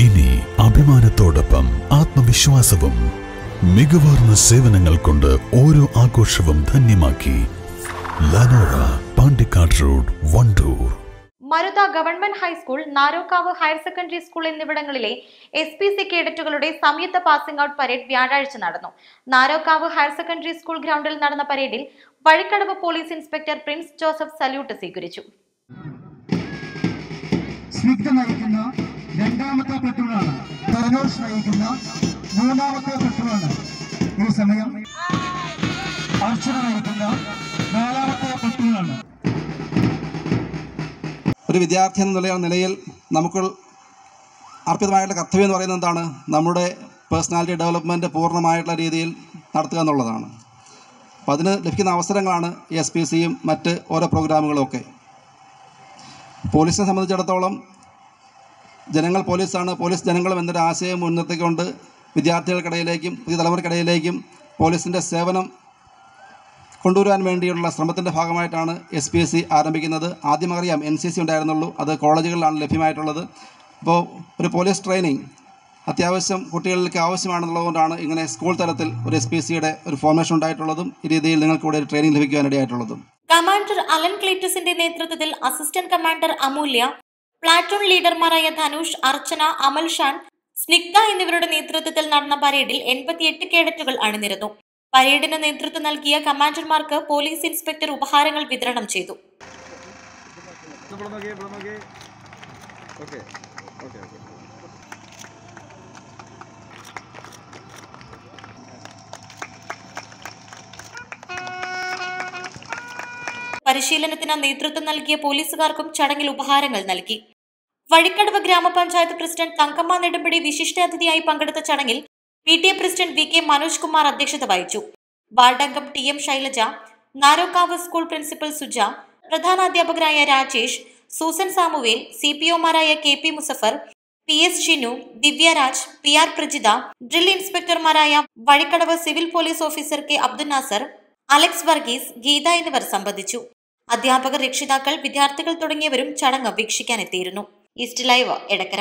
ഇനി അഭിമാനത്തോടൊപ്പം ആത്മവിശ്വാസവും മികവാർന്ന സേവനങ്ങൾ കൊണ്ട് ഓരോ ആഘോഷവും ധന്യമാക്കി Lanora Pandikkad road Wandoor. Marutha government high school Narokkavu higher secondary school എന്നിവിടങ്ങളിലെ എസ് പി സി കേഡറ്റുകളുടെ സംയുക്ത പാസിംഗ് ഔട്ട് പരേഡ് വ്യാഴാഴ്ച നടന്നു. നാരോക്കാവ് ഹയർ സെക്കൻഡറി സ്കൂൾ ഗ്രൗണ്ടിൽ നടന്ന പരേഡിൽ Vazhikkadavu police inspector Prince Joseph salute സ്വീകരിച്ചു. രണ്ടാമത്തെ പെട്രോളാണ്. ധനോഷ് നയിക്കുന്ന മൂന്നാമത്തെ പെട്രോളാണ്. ഈ സമയം അർച്ചന നയിക്കുന്ന നാലാമത്തെ പെട്രോളാണ്. ഒരു വിദ്യാർത്ഥി എന്നുള്ള നിലയിൽ നമുക്ക് അർപ്പിതമായിട്ടുള്ള കർത്തവ്യം എന്ന് പറയുന്നത് എന്താണ്? നമ്മുടെ പേഴ്സണാലിറ്റി ഡെവലപ്മെന്റ് പൂർണമായിട്ടുള്ള രീതിയിൽ നടത്തുക എന്നുള്ളതാണ്. അപ്പോൾ അതിന് ലഭിക്കുന്ന അവസരങ്ങളാണ് എസ് പി സിയും മറ്റ് ഓരോ പ്രോഗ്രാമുകളും ഒക്കെ. പോലീസിനെ സംബന്ധിച്ചിടത്തോളം ജനങ്ങൾ പോലീസാണ്. പോലീസ് ജനങ്ങളും എന്നൊരു ആശയം മുൻനിർത്തിക്കൊണ്ട് വിദ്യാർത്ഥികൾക്കിടയിലേക്കും പുതിയ തലമുറക്കിടയിലേക്കും പോലീസിന്റെ സേവനം കൊണ്ടുവരാൻ വേണ്ടിയുള്ള ശ്രമത്തിന്റെ ഭാഗമായിട്ടാണ് എസ് പി എസ് സി ആരംഭിക്കുന്നത്. ആദ്യം അറിയാം എൻ സി സി ഉണ്ടായിരുന്നുള്ളൂ. അത് കോളേജുകളിലാണ് ലഭ്യമായിട്ടുള്ളത്. അപ്പോൾ ഒരു പോലീസ് ട്രെയിനിങ് അത്യാവശ്യം കുട്ടികൾക്ക് ആവശ്യമാണെന്നുള്ളതുകൊണ്ടാണ് ഇങ്ങനെ സ്കൂൾ തലത്തിൽ ഒരു എസ് പി എസ് സിയുടെ ഒരു ഫോർമേഷൻ ഉണ്ടായിട്ടുള്ളതും ഈ രീതിയിൽ നിങ്ങൾക്ക് ഇവിടെ ഒരു ട്രെയിനിങ് ലഭിക്കുവാനിടയായിട്ടുള്ളതും കമാൻഡർ അലൻ ക്ലീറ്റസിന്റെ നേതൃത്വത്തിൽ അസിസ്റ്റന്റ് കമാൻഡർ അമൂല്യ പ്ലാറ്റൂൺ ലീഡർമാരായ ധനുഷ് അർച്ചന അമൽ ഷാൻ സ്നിഗ്ധ എന്നിവരുടെ നേതൃത്വത്തിൽ നടന്ന പരേഡിൽ എൺപത്തിയെട്ട് കേഡറ്റുകൾ അണിനിരുന്നു. പരേഡിന് നേതൃത്വം നൽകിയ കമാൻഡർമാർക്ക് പോലീസ് ഇൻസ്പെക്ടർ ഉപഹാരങ്ങൾ വിതരണം ചെയ്തു. പരിശീലനത്തിന് നേതൃത്വം നൽകിയ പോലീസുകാർക്കും ചടങ്ങിൽ ഉപഹാരങ്ങൾ നൽകി. വഴിക്കടവ് ഗ്രാമപഞ്ചായത്ത് പ്രസിഡന്റ് തങ്കമ്മ നെടുമ്പടി വിശിഷ്ടാതിഥിയായി പങ്കെടുത്ത ചടങ്ങിൽ P T A president V K Manoj Kumar അധ്യക്ഷത വഹിച്ചു. വാർഡംഗം T M Shailaja Narokkavu school principal Suja പ്രധാനാധ്യാപകരായ Rajesh Susan Samuel C P ഒമാരായ K P Muzaffar P S Shinu Divyaraj P R Prajitha drill ഇൻസ്പെക്ടർമാരായ Vazhikkadavu civil police officer K Abdul Nasar Alex Varghese Geetha എന്നിവർ സംബന്ധിച്ചു. അധ്യാപകർ രക്ഷിതാക്കൾ വിദ്യാർത്ഥികൾ തുടങ്ങിയവരും ചടങ്ങ് വീക്ഷിക്കാനെത്തിയിരുന്നു. East live Edakkara.